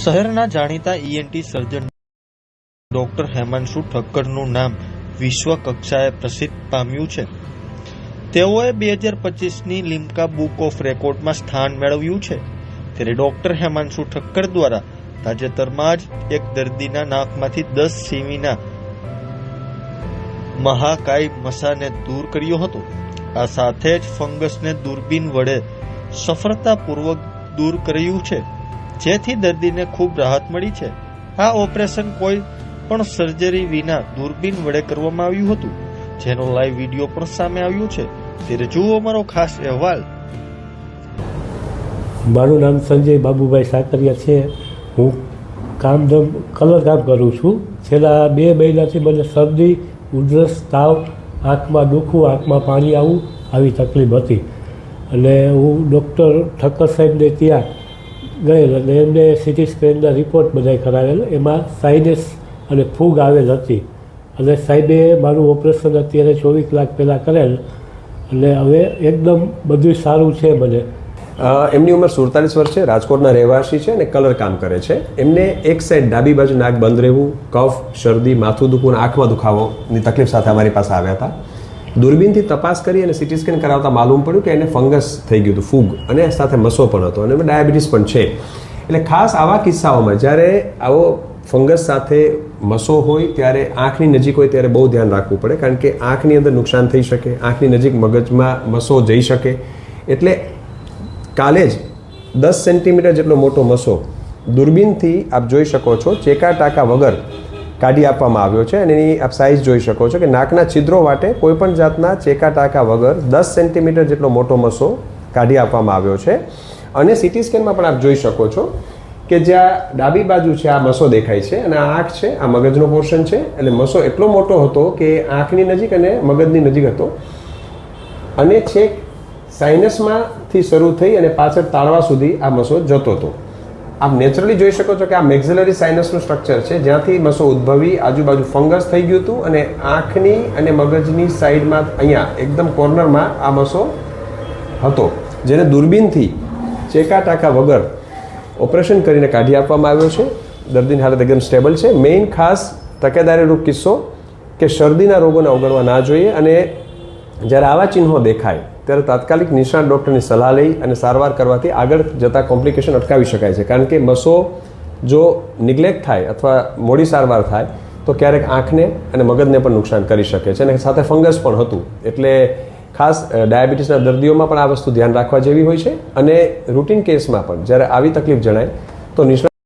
શહેરના જાણીતા ENT surgeon doctor Hemanshu ઠક્કરનું નામ વિશ્વ કક્ષાએ પ્રસિદ્ધ પામ્યું છે. તેઓએ બે હજાર પચીસની લિમ્કા બુક ઓફ રેકોર્ડમાં સ્થાન મેળવ્યું છે. ત્યારે ડોક્ટર હેમાંશુ ઠક્કર દ્વારા તાજેતરમાં જ એક દર્દીના નાકમાંથી દસ સીમીના મહાકાય મસાને દૂર કર્યો હતો. આ સાથે જ ફંગસને દૂરબીન વડે સફળતાપૂર્વક દૂર કર્યું છે. જેથી દર્દીને ખૂબ રાહત મળી છે. આ ઓપરેશન કોઈ પણ સર્જરી વિના દૂરબીન વડે કરવામાં આવ્યું હતું. જેનો લાઈવ વીડિયો પણ સામે આવ્યો છે. ત્યારે જુઓ અમારો ખાસ અહેવાલ. મારું નામ સંજય બાબુભાઈ સાકરિયા છે. હું કામધમ કલર કામ કરું છું. છેલ્લા બે મહિનાથી મને શરદી, ઉધરસ, તાવ, આંખમાં દુખવું, આંખમાં પાણી આવવું આવી તકલીફ હતી. અને હું ડૉક્ટર ઠક્કર સાહેબને ત્યાં ગયેલ અને એમને સિટી સ્કેનના રિપોર્ટ બધાય કરાવેલ. એમાં સાઇનસ અને ફૂગ આવેલ હતી. અને સાહેબે મારું ઓપરેશન અત્યારે ચોવીસ કલાક પહેલાં કરેલ. અને હવે એકદમ બધું સારું છે મને. એમની ઉંમર સુડતાલીસ વર્ષ છે, રાજકોટના રહેવાસી છે અને કલર કામ કરે છે. એમને એક સાઈડ ડાબી બાજુ નાક બંધ રહેવું, કફ, શરદી, માથું દુખવું અને આંખમાં દુખાવોની તકલીફ સાથે અમારી પાસે આવ્યા હતા. દૂરબીનથી તપાસ કરી અને સિટી સ્કેન કરાવતા માલુમ પડ્યું કે એને ફંગસ થઈ ગયું હતું, ફૂગ, અને સાથે મસો પણ હતો અને ડાયાબિટીસ પણ છે. એટલે ખાસ આવા કિસ્સાઓમાં જ્યારે આવો ફંગસ સાથે મસો હોય ત્યારે આંખની નજીક હોય ત્યારે બહુ ધ્યાન રાખવું પડે, કારણ કે આંખની અંદર નુકસાન થઈ શકે, આંખની નજીક મગજમાં મસો જઈ શકે. એટલે કાલે જ દસ સેન્ટીમીટર જેટલો મોટો મસો દૂરબીનથી આપ જોઈ શકો છો ચેકા ટાંકા વગર કાઢી આપવામાં આવ્યો છે અને એની આપ સાઇઝ જોઈ શકો છો કે નાકના છિદ્રો માટે કોઈપણ જાતના ચેકા ટાંકા વગર દસ સેન્ટીમીટર જેટલો મોટો મસો કાઢી આપવામાં આવ્યો છે. અને સિટી સ્કેનમાં પણ આપ જોઈ શકો છો કે જ્યાં ડાબી બાજુ છે, આ મસો દેખાય છે અને આ આંખ છે, આ મગજનો પોર્શન છે. એટલે મસો એટલો મોટો હતો કે આંખની નજીક અને મગજની નજીક હતો. અને છેક સાઇનસમાંથી શરૂ થઈ અને પાછળ તાળવા સુધી આ મસો જતો હતો. આપ નેચરલી જોઈ શકો છો કે આ મેક્ઝિલરી સાઇનસનું સ્ટ્રક્ચર છે. જ્યાંથી મસો ઉદ્ભવી, આજુબાજુ ફંગસ થઈ ગયું હતું અને આંખની અને મગજની સાઈડમાં અહીંયા એકદમ કોર્નરમાં આ મસો હતો. જેને દૂરબીનથી ચેકા ટાંકા વગર ઓપરેશન કરીને કાઢી આપવામાં આવ્યો છે. દર્દીની હાલત એકદમ સ્ટેબલ છે. મેઇન ખાસ તકેદારીરૂપ કિસ્સો કે શરદીના રોગોને અવગણવા ના જોઈએ અને જ્યારે આવા ચિહ્નો દેખાય ત્યારે તાત્કાલિક નિષ્ણાત ડૉક્ટરની સલાહ લઈ અને સારવાર કરવાથી આગળ જતા કોમ્પ્લિકેશન અટકાવી શકાય છે. કારણ કે મસો જો નિગ્લેક્ટ થાય અથવા મોડી સારવાર થાય, તો ક્યારેક આંખને અને મગજને પણ નુકસાન કરી શકે છે અને સાથે ફંગસ પણ હતું. એટલે ખાસ ડાયાબિટીસના દર્દીઓમાં પણ આ વસ્તુ ધ્યાન રાખવા જેવી હોય છે અને રૂટીન કેસમાં પણ. જ્યારે આવી તકલીફ જણાય, તો નિષ્ણાત